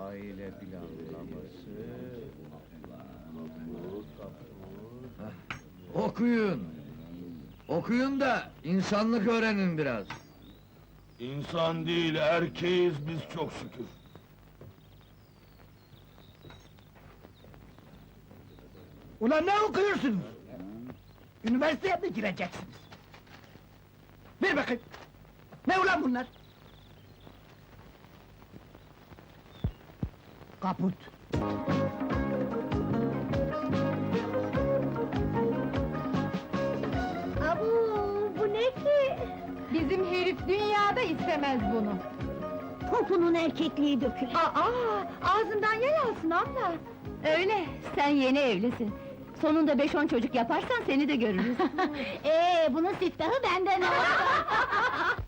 Aile planlaması... Okuyun. Okuyun da insanlık öğrenin biraz. İnsan değil, erkeğiz biz çok şükür. Ulan ne okuyorsunuz? Üniversiteye mi gireceksiniz? Ver bakayım. Ne ulan bunlar? Kaput. Abu, bu ne ki? Bizim herif dünyada istemez bunu. Topunun erkekliği dökülür. Aa, ağzından yer alsın abla. Öyle, sen yeni evlisin. Sonunda beş on çocuk yaparsan seni de görürüz. Ee, bunun siftahı benden olsun.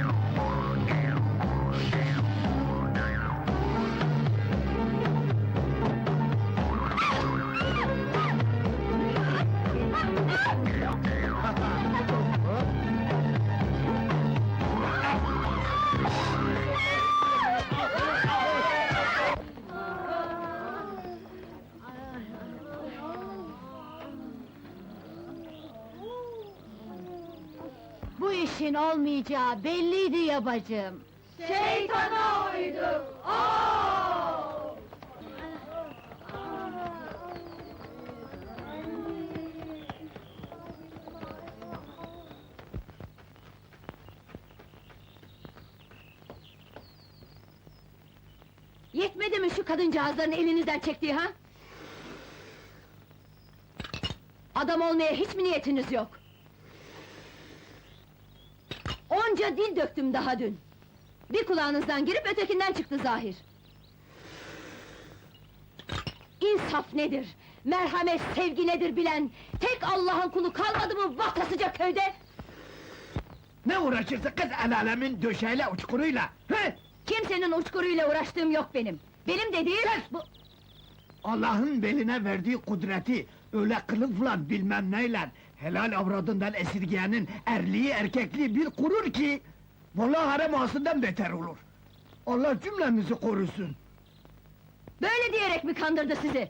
işin olmayacağı belliydi ya bacım. Şeytana uyduk! Yetmedi mi şu kadıncağızların elinizden çektiği ha? Adam olmaya hiç mi niyetiniz yok? Onca dil döktüm daha dün. Bir kulağınızdan girip ötekinden çıktı zahir. İnsaf nedir? Merhamet, sevgi nedir bilen... ...tek Allah'ın kulu kalmadı mı vatasıca köyde? Ne uğraşırsın kız el alemin döşeyle uçkuruyla? He? Kimsenin uçkuruyla uğraştığım yok benim. Benim dediğim... Bu... Allah'ın beline verdiği kudreti öyle kılıfla bilmem neyle helal avradından esirgeyenin erliği erkekliği bir kurur ki vallahi harem ağasından beter olur. Allah cümlemizi korusun. Böyle diyerek mi kandırdı sizi?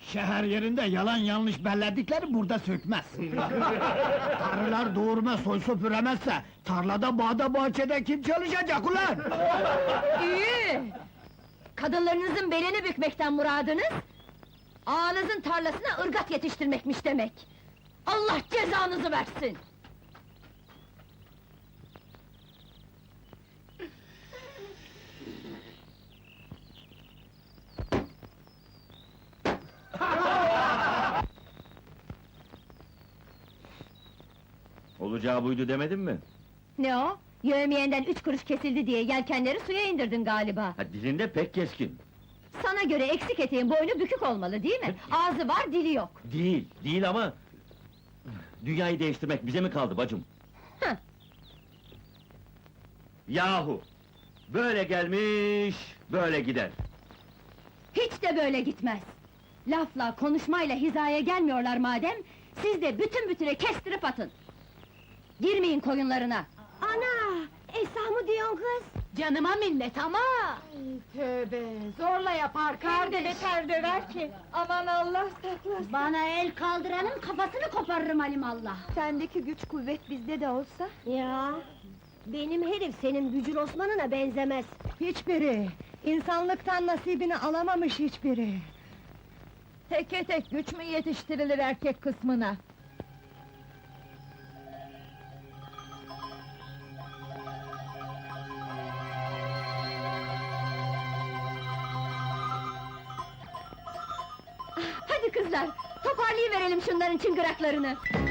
Şehir yerinde yalan yanlış belledikleri burada sökmez. Karılar doğurma soy süpüremezse tarlada bağda bahçede kim çalışacak ulan? İyi! Kadınlarınızın belini bükmekten muradınız... ...ağanızın tarlasına ırgat yetiştirmekmiş demek. Allah cezanızı versin! Olacağı buydu demedim mi? Ne o? Yövmiyenden üç kuruş kesildi diye yelkenleri suya indirdin galiba. Ha, dilinde pek keskin. Sana göre eksik eteğin boynu bükük olmalı değil mi? Ağzı var, dili yok. Değil, değil ama... Dünyayı değiştirmek bize mi kaldı bacım? Heh. Yahu! Böyle gelmiş, böyle gider. Hiç de böyle gitmez. Lafla, konuşmayla hizaya gelmiyorlar madem... ...siz de bütün bütüne kestirip atın. Girmeyin koyunlarına. Ana! Esra mı diyorsun kız? Canıma minnet ama! Tövbe, zorla yapar kardeş. beter döver ki! Aman Allah saklasın! Bana el kaldıranın kafasını koparırım alimallah. Sendeki güç kuvvet bizde de olsa... Ya, benim herif senin Bücür Osman'ına benzemez. Hiçbiri! İnsanlıktan nasibini alamamış hiçbiri! Teke tek güç mü yetiştirilir erkek kısmına? Toparlayıverelim şunların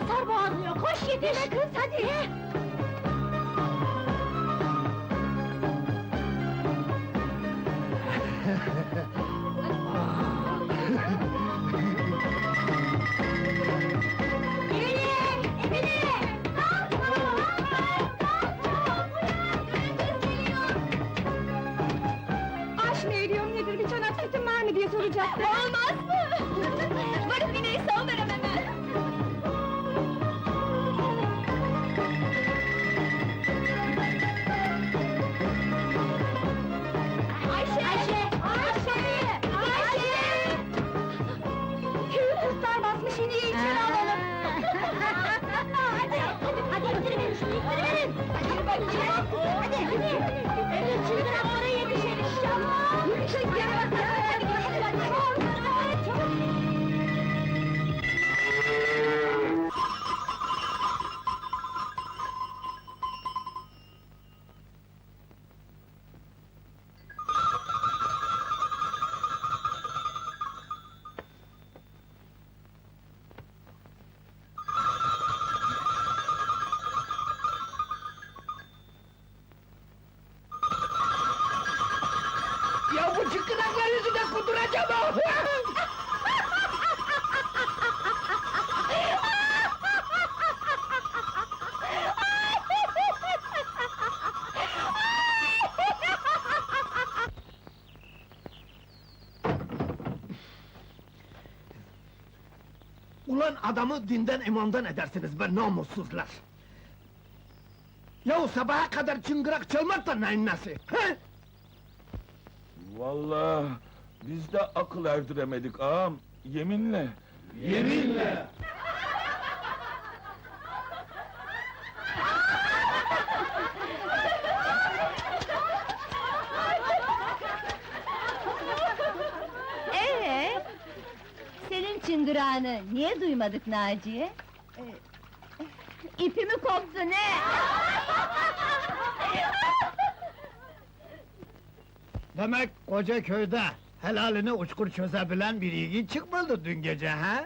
sansar boğazlıyor, koş yetiş! kız, hadi! Emine! Emine! Aş mı ediyorum nedir bir çanak sütün var mı diye soracaktım. Olmaz Ya bu çıkınaklar yüzünden kuduracağım! Ulan adamı dinden imandan edersiniz be namussuzlar! Yahu sabaha kadar çıngırak çalmak da neyin nesi? He? Vallahi biz de akıl erdiremedik ağam. Yeminle. Yeminle! Ee, senin çıngırağını niye duymadık Naciye? Ee, İpi mi koptu ne? Demek koca köyde helalini uçkur çözebilen bir yiğit çıkmadı dün gece ha?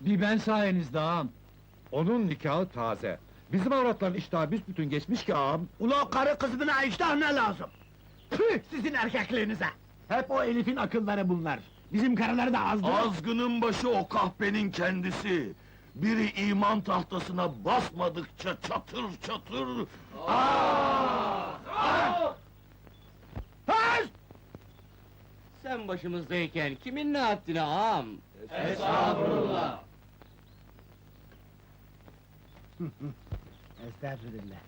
Bir ben sayenizde ağam. Onun nikahı taze. Bizim avratların iştahı büsbütün geçmiş ki ağam. Ula karı kızına iştah ne lazım? Püh sizin erkekliğinize! Hep o Elif'in akılları bunlar. Bizim karıları da azdı. Azgının başı o kahpenin kendisi. Biri iman tahtasına basmadıkça çatır çatır... Höz! Sen başımızdayken kimin ne haddine ağam? Estağfurullah.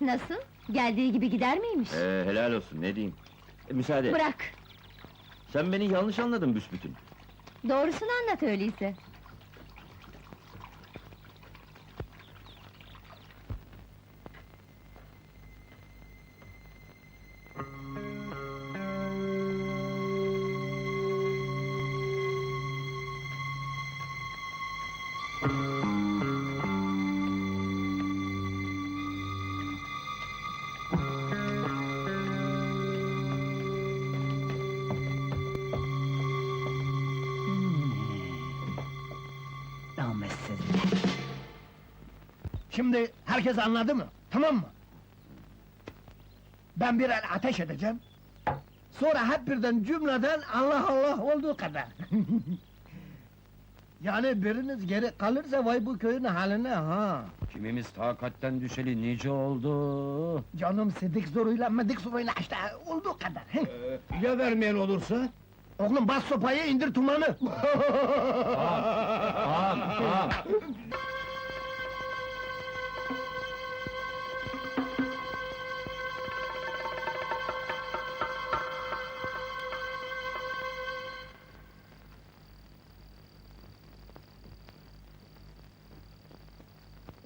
Nasıl? Geldiği gibi gider miymiş? Ee, helal olsun, ne diyeyim? E, müsaade, Bırak! sen beni yanlış anladın büsbütün. Doğrusunu anlat öyleyse. Şimdi herkes anladı mı? Tamam mı? Ben bir el ateş edeceğim. Sonra hep birden cümleden Allah Allah olduğu kadar. yani biriniz geri kalırsa vay bu köyün haline ha. Kimimiz takatten düşeli nice oldu. Canım sidik zoruyla medik zoruyla işte olduğu kadar. Ya vermeyen olursa? Oğlum bas sopayı indir tumanı. Ağam, ağam.